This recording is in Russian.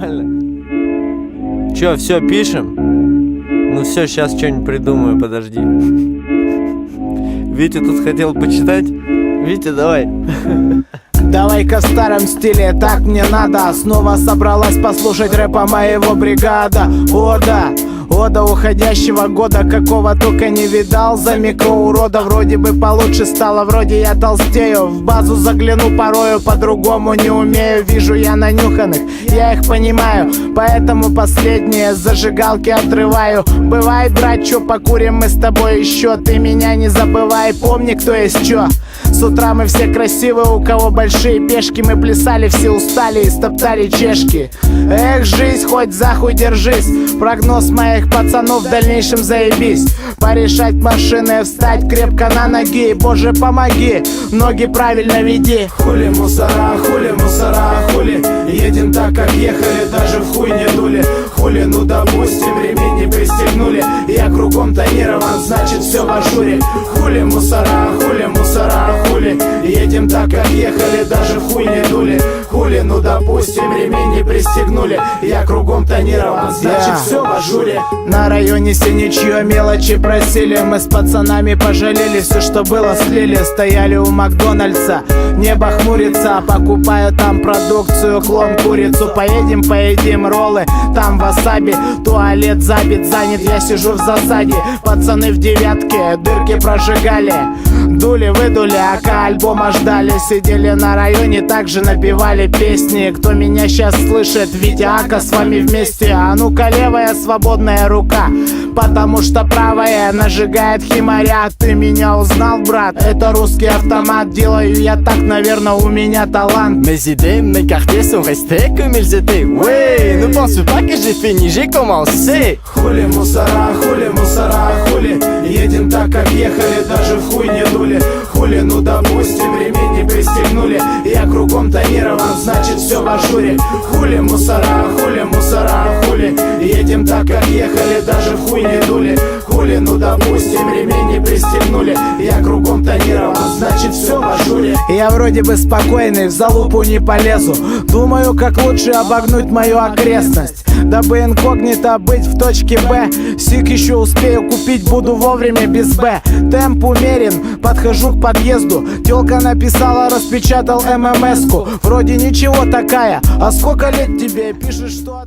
Нормально. Че, все, пишем? Ну все, сейчас что-нибудь придумаю, подожди. Витя тут хотел почитать. Витя, давай. Давай-ка в старом стиле, так мне надо Снова собралась послушать рэпа моего бригада О да, о до уходящего года Какого только не видал. За микроурода Вроде бы получше стало, вроде я толстею. В базу загляну порою, по-другому не умею. Вижу я нанюханных, я их понимаю. Поэтому последние зажигалки отрываю. Бывает, брат, чё, покурим мы с тобой еще. Ты меня не забывай, помни, кто есть чё. С утра мы все красивые, у кого большие пешки. Мы плясали, все устали и стоптали чешки. Эх, жизнь, хоть захуй держись. Прогноз моих пацанов в дальнейшем заебись. Порешать машины, встать крепко на ноги. Боже, помоги, ноги правильно веди. Хули мусора, хули мусора, хули. Едем так, как ехали, даже в хуй не дули. Хули, ну допустим, ремень не пристегнули. Я кругом тонирован, значит все в ажуре. Хули мусора, хули мусора, хули. Едем так, как ехали, даже в хуй не дули Ну допустим, ремень не пристегнули. Я кругом тонирован, значит все в ажуре. На районе синичье мелочи просили. Мы с пацанами пожалели, все что было слили. Стояли у Макдональдса, небо хмурится Покупаю там продукцию, клон курицу. Поедем, поедим роллы, там васаби. Туалет забит, занят, я сижу в засаде. Пацаны в девятке, дырки прожигали Дули, выдули, ака альбома ждали Сидели на районе, также напевали песни Кто меня сейчас слышит, Витя Ака с вами вместе А ну-ка левая свободная рука Потому что правая нажигает химаря Ты меня узнал, брат? Это русский автомат Делаю я так, наверное, у меня талант Mes idées, mes quartiers sont restés comme ils étaient. Oui, ne pense pas que j'ai fini, j'ai commencé. Хули мусора, хули мусора, пристегнули Я кругом тонирован, значит все в ажуре. Хули мусора, хули мусора, хули Едем так, как ехали, даже в хуй не дули. Хули, ну допустим, ремень не пристегнули. Я кругом тонирован, значит все в ажуре. Я вроде бы спокойный, в залупу не полезу. Думаю, как лучше обогнуть мою окрестность. Дабы инкогнито быть в точке Б. Сик еще успею купить, буду вовремя без Б. Темп умерен, подхожу к подъезду. Телка написала, распечатал ММС-ку. Вроде ничего такая, а сколько лет тебе? Пишешь, что...